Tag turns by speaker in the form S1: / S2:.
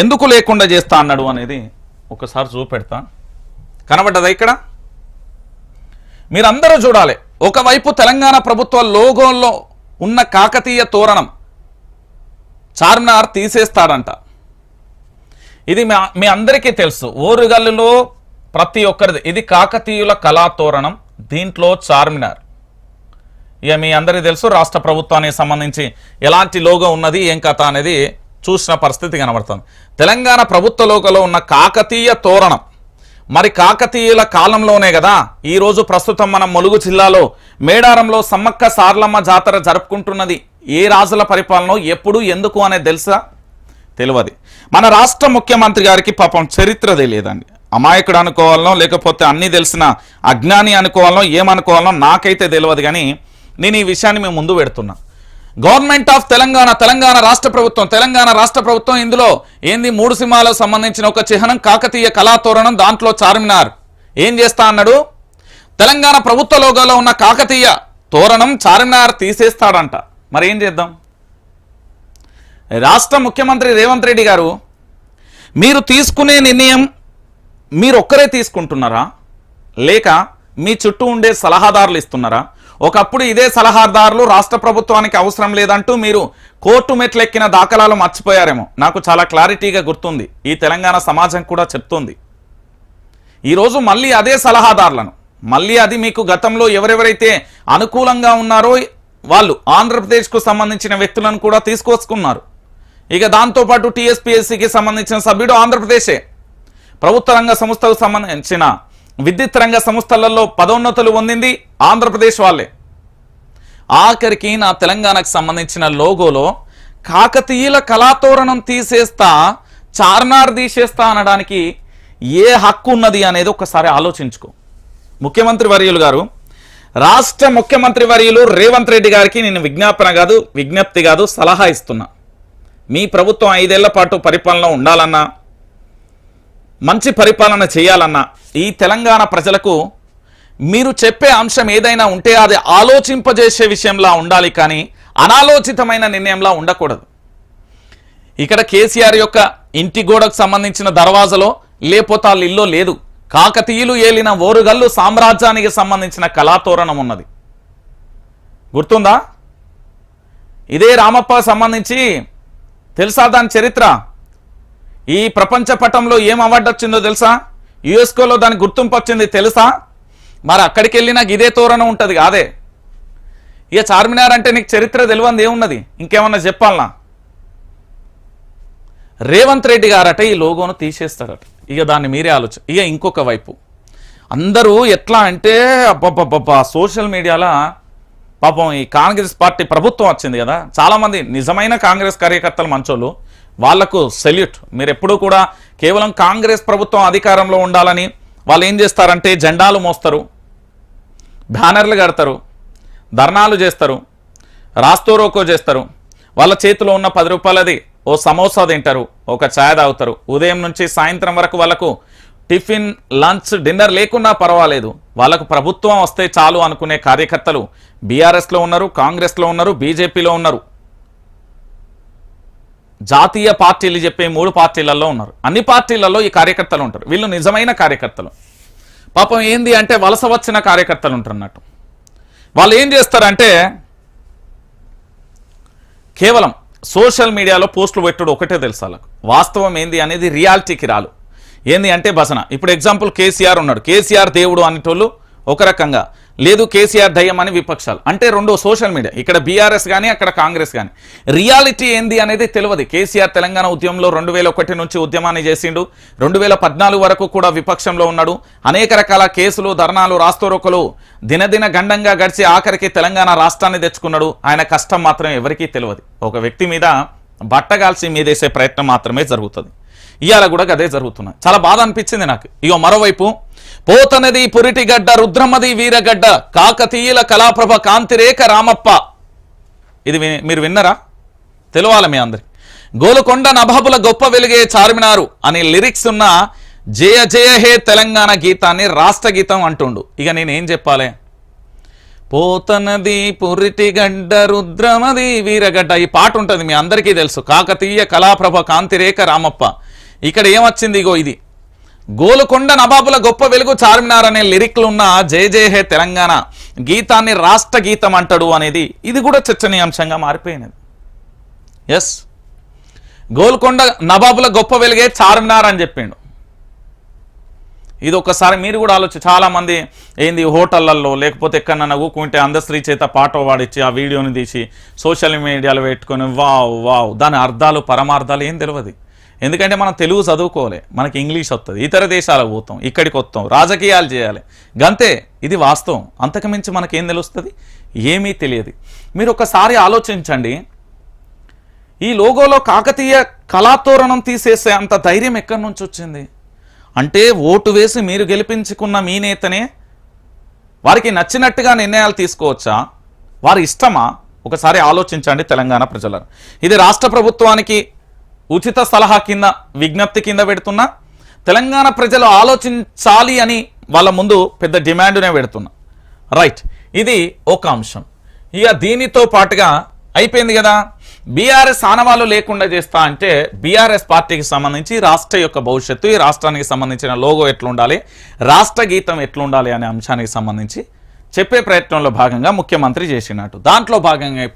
S1: ఎందుకు లేకుండా చేస్తా అన్నాడు అనేది ఒకసారి చూపెడతా. కనబడ్డదా ఇక్కడ? మీరందరూ చూడాలి. ఒకవైపు తెలంగాణ ప్రభుత్వ లోగోల్లో ఉన్న కాకతీయ తోరణం చార్మినార్ తీసేస్తాడంట. ఇది మీ అందరికీ తెలుసు. ఓరుగల్లులో ప్రతి ఒక్కరిది. ఇది కాకతీయుల కళాతోరణం దీంట్లో చార్మినార్. ఇక మీ అందరికీ తెలుసు రాష్ట్ర ప్రభుత్వానికి సంబంధించి ఎలాంటి లోగో ఉన్నది ఏం కథ అనేది చూసిన పరిస్థితి కనబడుతుంది తెలంగాణ ప్రభుత్వ లోకలో ఉన్న కాకతీయ తోరణం. మరి కాకతీయుల కాలంలోనే కదా ఈరోజు ప్రస్తుతం మనం ములుగు జిల్లాలో మేడారంలో సమ్మక్క సార్లమ్మ జాతర జరుపుకుంటున్నది. ఏ రాజుల పరిపాలన ఎప్పుడు ఎందుకు అనేది తెలుసా? తెలియదు. మన రాష్ట్ర ముఖ్యమంత్రి గారికి పాపం చరిత్ర తెలియదండి. అమాయకుడు అనుకోవాలనో లేకపోతే అన్నీ తెలిసిన అజ్ఞాని అనుకోవాలనో ఏమనుకోవాలనో నాకైతే తెలియదు కానీ నేను ఈ విషయాన్ని మేము ముందు పెడుతున్నా. గవర్నమెంట్ ఆఫ్ తెలంగాణ తెలంగాణ రాష్ట్ర ప్రభుత్వం తెలంగాణ రాష్ట్ర ప్రభుత్వం ఇందులో ఏంది మూడు సింహాలకు సంబంధించిన ఒక చిహ్నం కాకతీయ కళాతోరణం దాంట్లో చార్మినార్. ఏం చేస్తా అన్నాడు? తెలంగాణ ప్రభుత్వ లోగోలో ఉన్న కాకతీయ తోరణం చార్మినార్ తీసేస్తాడంట. మరి ఏం చేద్దాం? రాష్ట్ర ముఖ్యమంత్రి రేవంత్ రెడ్డి గారు మీరు తీసుకునే నిర్ణయం మీరు ఒక్కరే తీసుకుంటున్నారా? లేక మీ చుట్టూ ఉండే సలహాదారులు ఇస్తున్నారా? ఒకప్పుడు ఇదే సలహాదారులు రాష్ట్ర ప్రభుత్వానికి అవసరం లేదంటూ మీరు కోర్టు మెట్లెక్కిన దాఖలాలు మర్చిపోయారేమో. నాకు చాలా క్లారిటీగా గుర్తుంది. ఈ తెలంగాణ సమాజం కూడా చెప్తుంది. ఈరోజు మళ్ళీ అదే సలహాదారులను. మళ్ళీ అది మీకు గతంలో ఎవరెవరైతే అనుకూలంగా ఉన్నారో వాళ్ళు ఆంధ్రప్రదేశ్కు సంబంధించిన వ్యక్తులను కూడా తీసుకొచ్చుకున్నారు. ఇక దాంతోపాటు టీఎస్పీఎస్సీకి సంబంధించిన సభ్యుడు ఆంధ్రప్రదేశే. ప్రభుత్వ రంగ సంస్థలకు సంబంధించిన విద్యుత్ రంగ సంస్థలలో పదోన్నతులు పొందింది ఆంధ్రప్రదేశ్ వాళ్ళే. ఆఖరికి నా తెలంగాణకు సంబంధించిన లోగోలో కాకతీయుల కళాతోరణం తీసేస్తా చార్నార్ తీసేస్తా అనడానికి ఏ హక్కు ఉన్నది అనేది ఒకసారి ఆలోచించుకో. ముఖ్యమంత్రి వర్యులు గారు రాష్ట్ర ముఖ్యమంత్రి వర్యులు రేవంత్ రెడ్డి గారికి నేను విజ్ఞాపన కాదు విజ్ఞప్తి కాదు సలహా ఇస్తున్నా. మీ ప్రభుత్వం ఐదేళ్ళ పాటు పరిపాలన ఉండాలన్నా మంచి పరిపాలన చేయాలన్నా ఈ తెలంగాణ ప్రజలకు మీరు చెప్పే అంశం ఏదైనా ఉంటే అది ఆలోచింపజేసే విషయంలా ఉండాలి కానీ అనాలోచితమైన నిర్ణయంలా ఉండకూడదు. ఇక్కడ కేసీఆర్ యొక్క ఇంటి గోడకు సంబంధించిన దర్వాజలో లేపోతే వాళ్ళు ఇల్లు లేదు. కాకతీయులు ఏలిన ఓరుగల్లు సామ్రాజ్యానికి సంబంధించిన కళాతోరణం ఉన్నది. గుర్తుందా? ఇదే రామప్ప సంబంధించి తెలుసా దాని చరిత్ర? ఈ ప్రపంచ పటంలో ఏం అవార్డు వచ్చిందో తెలుసా? యుఎస్కోలో దాని గుర్తింపు వచ్చింది తెలుసా? మరి అక్కడికి వెళ్ళినా ఇదే తోరణ ఉంటుంది కాదే? ఇక చార్మినార్ అంటే నీకు చరిత్ర తెలియంది ఏమున్నది? ఇంకేమన్నా చెప్పాలనా? రేవంత్ రెడ్డి గారట ఈ లోగోను తీసేస్తారట. ఇక దాన్ని మీరే ఆలోచన ఇక ఇంకొక వైపు. అందరూ ఎట్లా అంటే అబ్బబ్బబ్బబ్బా సోషల్ మీడియాలో పాపం ఈ కాంగ్రెస్ పార్టీ ప్రభుత్వం వచ్చింది కదా? చాలామంది నిజమైన కాంగ్రెస్ కార్యకర్తలు మంచోళ్ళు. వాళ్ళకు సెల్యూట్. మీరు ఎప్పుడూ కూడా కేవలం కాంగ్రెస్ ప్రభుత్వం అధికారంలో ఉండాలని వాళ్ళు ఏం చేస్తారంటే జెండాలు మోస్తారు బ్యానర్లు కడతారు ధర్నాలు చేస్తారు రాస్తోరోకో చేస్తారు. వాళ్ళ చేతిలో ఉన్న పది రూపాయలది ఓ సమోసా తింటారు ఒక ఛాయ్ తాగుతారు. ఉదయం నుంచి సాయంత్రం వరకు వాళ్ళకు టిఫిన్ లంచ్ డిన్నర్ లేకున్నా పర్వాలేదు. వాళ్ళకు ప్రభుత్వం వస్తే చాలు అనుకునే కార్యకర్తలు బీఆర్ఎస్లో ఉన్నారు కాంగ్రెస్లో ఉన్నారు బీజేపీలో ఉన్నారు. జాతీయ పార్టీలు చెప్పే మూడు పార్టీలలో ఉన్నారు. అన్ని పార్టీలలో ఈ కార్యకర్తలు ఉంటారు. వీళ్ళు నిజమైన కార్యకర్తలు. పాపం ఏంది అంటే వలస వచ్చిన కార్యకర్తలు ఉంటారు అన్నట్టు వాళ్ళు ఏం చేస్తారంటే కేవలం సోషల్ మీడియాలో పోస్టులు పెట్టుడు ఒకటే తెలుసు వాళ్ళకు. వాస్తవం ఏంది అనేది రియాలిటీకి రాలు ఏంది అంటే భజన. ఇప్పుడు ఎగ్జాంపుల్ కేసీఆర్ ఉన్నాడు. కేసీఆర్ దేవుడు అనేటోళ్ళు ఒక రకంగా లేదు కేసీఆర్ దయ్యం అని విపక్షాలు. అంటే రెండు సోషల్ మీడియా ఇక్కడ బీఆర్ఎస్ కానీ అక్కడ కాంగ్రెస్ కానీ రియాలిటీ ఏంది అనేది తెలియదు కేసీఆర్ తెలంగాణ ఉద్యమంలో రెండు వేల ఒకటి నుంచి ఉద్యమాన్ని చేసిండు. రెండు వేల పద్నాలుగు వరకు కూడా విపక్షంలో ఉన్నాడు. అనేక రకాల కేసులు ధర్నాలు రాస్తోరోకలు దినదిన గండంగా గడిచి ఆఖరికి తెలంగాణ రాష్ట్రాన్ని తెచ్చుకున్నాడు. ఆయన కష్టం మాత్రం ఎవరికీ తెలియదు ఒక వ్యక్తి మీద బట్టగాల్సి మీదేసే ప్రయత్నం మాత్రమే జరుగుతుంది. ఇవాళ కూడా అదే జరుగుతున్నాయి చాలా బాధ అనిపించింది నాకు. ఇగో మరోవైపు పోతనది పురిటిగడ్డ రుద్రమది వీరగడ్డ కాకతీయుల కళాప్రభ కాంతిరేఖ రామప్ప. ఇది మీరు విన్నరా? తెలవాలి మీ అందరి? గోలుకొండ నభాబుల గొప్ప వెలిగే చార్మినారు అనే లిరిక్స్ ఉన్న జయ జయ హే తెలంగాణ గీతాన్ని రాష్ట్ర గీతం అంటుండు. ఇక నేనేం చెప్పాలి? పోతనది పురిటిగడ్డ రుద్రమది వీరగడ్డ ఈ పాట ఉంటుంది మీ అందరికీ తెలుసు. కాకతీయ కళాప్రభ కాంతిరేఖ రామప్ప. ఇక్కడ ఏమొచ్చింది ఇగో ఇది? గోలుకొండ నబాబుల గొప్ప వెలుగు చార్మినార్ అనే లిరిక్లు ఉన్న జే జయ హే తెలంగాణ గీతాన్ని రాష్ట్ర గీతం అంటాడు అనేది ఇది కూడా చర్చనీయాంశంగా మారిపోయినది. ఎస్ గోల్కొండ నబాబుల గొప్ప వెలుగే చార్మినార్ అని చెప్పిండు. ఇది ఒకసారి మీరు కూడా ఆలోచి చాలామంది ఏంది హోటళ్ళలో లేకపోతే ఎక్కడన్నా ఊకుంటే అందశ్రీ చేత పాట పాడిచ్చి ఆ వీడియోని తీసి సోషల్ మీడియాలో పెట్టుకొని వావ్ వావ్ దాని అర్థాలు పరమార్థాలు ఏం తెలియదు ఎందుకంటే మనం తెలుగు చదువుకోవాలి. మనకి ఇంగ్లీష్ వస్తుంది ఇతర దేశాలకు పోతాం. ఇక్కడికి వస్తాం. రాజకీయాలు చేయాలి. గంతే. ఇది వాస్తవం. అంతకు మించి మనకేం తెలుస్తుంది? ఏమీ తెలియదు. మీరు ఒకసారి ఆలోచించండి. ఈ లోగోలో కాకతీయ కళాతోరణం తీసేసే అంత ధైర్యం ఎక్కడి నుంచి వచ్చింది? అంటే ఓటు వేసి మీరు గెలిపించుకున్న మీ నేతనే వారికి నచ్చినట్టుగా నిర్ణయాలు తీసుకోవచ్చా? వారి ఇష్టమా? ఒకసారి ఆలోచించండి తెలంగాణ ప్రజలను ఇది రాష్ట్ర ప్రభుత్వానికి ఉచిత సలహా కింద విజ్ఞప్తి కింద పెడుతున్నా. తెలంగాణ ప్రజలు ఆలోచించాలి అని వాళ్ళ ముందు పెద్ద డిమాండ్నే పెడుతున్నా. రైట్ ఇది ఒక అంశం. ఇక దీనితో పాటుగా అయిపోయింది కదా. బీఆర్ఎస్ ఆనవాళ్ళు లేకుండా చేస్తా అంటే బీఆర్ఎస్ పార్టీకి సంబంధించి రాష్ట్ర యొక్క భవిష్యత్తు ఈ రాష్ట్రానికి సంబంధించిన లోగో ఎట్లుండాలి రాష్ట్ర గీతం ఎట్లుండాలి అనే అంశానికి సంబంధించి చెప్పే ప్రయత్నంలో భాగంగా ముఖ్యమంత్రి చేసినట్టు. దాంట్లో భాగంగా ఇప్పుడు